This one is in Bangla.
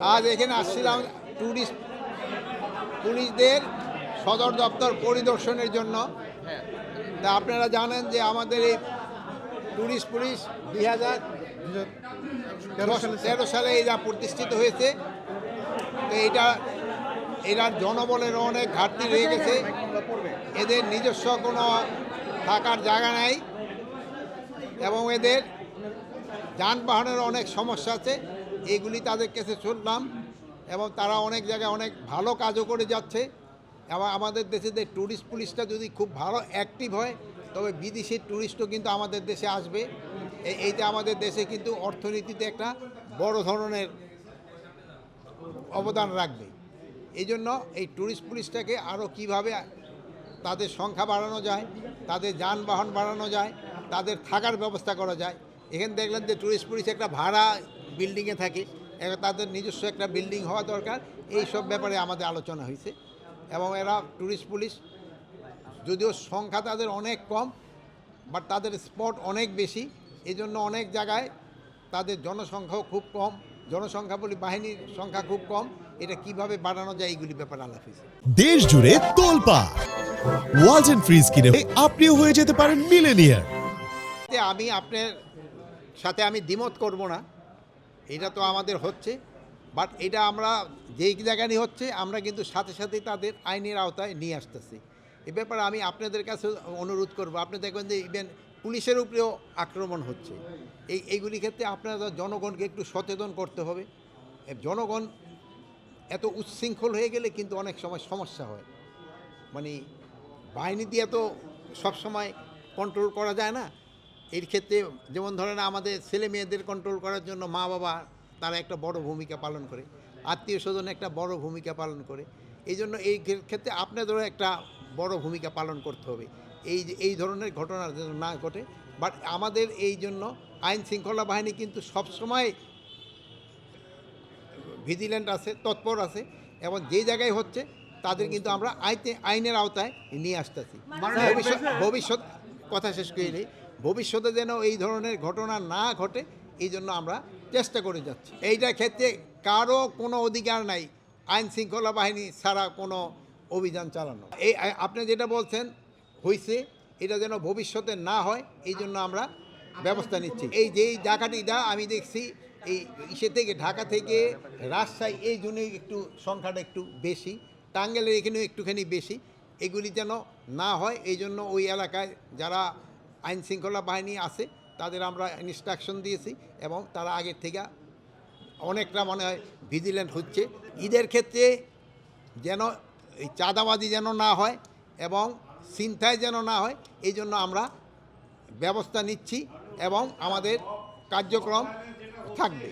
আজ এখানে আসছিলাম ট্যুরিস্ট পুলিশদের সদর দপ্তর পরিদর্শনের জন্য। তা আপনারা জানেন যে আমাদের এই ট্যুরিস্ট পুলিশ দুই হাজার তেরো সালে এরা প্রতিষ্ঠিত হয়েছে। তো এটা এরার জনবলের অনেক ঘাটতি রয়ে গেছে। এদের নিজস্ব কোনো থাকার জায়গা নাই। এবং এদের যানবাহনের অনেক সমস্যা আছে। এগুলি তাদের কাছে শুনলাম এবং তারা অনেক জায়গায় অনেক ভালো কাজও করে যাচ্ছে। এবং আমাদের দেশে যে ট্যুরিস্ট পুলিশটা যদি খুব ভালো অ্যাক্টিভ হয়, তবে বিদেশি ট্যুরিস্টও কিন্তু আমাদের দেশে আসবে। এইটা আমাদের দেশে কিন্তু অর্থনীতিতে একটা বড় ধরনের অবদান রাখবে। এই জন্য এই ট্যুরিস্ট পুলিশটাকে আরও কীভাবে তাদের সংখ্যা বাড়ানো যায়, তাদের যানবাহন বাড়ানো যায়, তাদের থাকার ব্যবস্থা করা যায়, এখানে দেখলেন যে ট্যুরিস্ট পুলিশ একটা ভাড়া বিল্ডিংয়ে থাকে। তাদের নিজস্ব একটা বিল্ডিং হওয়া দরকার। এই সব ব্যাপারে আমাদের আলোচনা হয়েছে। এবং এরা ট্যুরিস্ট পুলিশ যদিও সংখ্যা তাদের অনেক কম বাট তাদের স্পট অনেক বেশি। এই জন্য অনেক জায়গায় তাদের জনসংখ্যাও খুব কম। জনসংখ্যা বলি বাহিনীর সংখ্যা খুব কম। এটা কীভাবে বাড়ানো যায় এইগুলি ব্যাপারে আলাপ হয়েছে। দেশ জুড়ে তোলপা ওয়ালটন ফ্রিজ কিনে আপনিও হয়ে যেতে পারেন মিলেনিয়ার আমি আপনার সাথে আমি দ্বিমত করব না। এটা তো আমাদের হচ্ছে বাট এটা আমরা যেই জায়গায় হচ্ছে, আমরা কিন্তু সাথে সাথেই তাদের আইনের আওতায় নিয়ে আসতেছি। এ ব্যাপারে আমি আপনাদের কাছে অনুরোধ করব, আপনি দেখবেন যে ইভেন পুলিশের উপরেও আক্রমণ হচ্ছে। এই, এইগুলি ক্ষেত্রে আপনারা জনগণকে একটু সচেতন করতে হবে। জনগণ এত উচ্ছৃঙ্খল হয়ে গেলে কিন্তু অনেক সময় সমস্যা হয়। মানে বাহিনী দিয়ে তো সবসময় কন্ট্রোল করা যায় না এর ক্ষেত্রে যেমন ধরেন আমাদের ছেলে মেয়েদের কন্ট্রোল করার জন্য মা বাবা তারা একটা বড় ভূমিকা পালন করে আত্মীয় স্বজন একটা বড় ভূমিকা পালন করে। এই জন্য এই ক্ষে- ক্ষেত্রে আপনাদেরও একটা বড় ভূমিকা পালন করতে হবে। এই যে এই ধরনের ঘটনা যেন না ঘটে বাট আমাদের এই জন্য আইন শৃঙ্খলা বাহিনী কিন্তু সবসময় ভিজিল্যান্ট আছে তৎপর আছে এবং যে জায়গায় হচ্ছে তাদের কিন্তু আমরা আইতে আইনের আওতায় নিয়ে আসতেছি। ভবিষ্যৎ ভবিষ্যৎ কথা শেষ করে নিই ভবিষ্যতে যেন এই ধরনের ঘটনা না ঘটে, এই জন্য আমরা চেষ্টা করে যাচ্ছি। এইটার ক্ষেত্রে কারও কোনো অধিকার নাই। আইন শৃঙ্খলা বাহিনী ছাড়া কোনো অভিযান চালানো। এই আপনি যেটা বলছেন হয়েছে এটা যেন ভবিষ্যতে না হয়, এই জন্য আমরা ব্যবস্থা নিচ্ছি। এই যেই ডাকাতিটা আমি দেখছি, এই ইসে থেকে ঢাকা থেকে রাজশাহী, এই জন্যই একটু সংখ্যাটা একটু বেশি টাঙ্গেলের এখানেও একটুখানি বেশি। এগুলি যেন না হয়, এই জন্য ওই এলাকায় যারা আইন শৃঙ্খলা বাহিনী আছে, তাদের আমরা ইনস্ট্রাকশন দিয়েছি এবং তারা আগের থেকে অনেকটা মনে হয় ভিজিল্যান্ট হচ্ছে। ঈদের ক্ষেত্রে যেন এই চাঁদাবাজি যেন না হয় এবং চিন্তায় যেন না হয়, এই জন্য আমরা ব্যবস্থা নিচ্ছি এবং আমাদের কার্যক্রম থাকবে।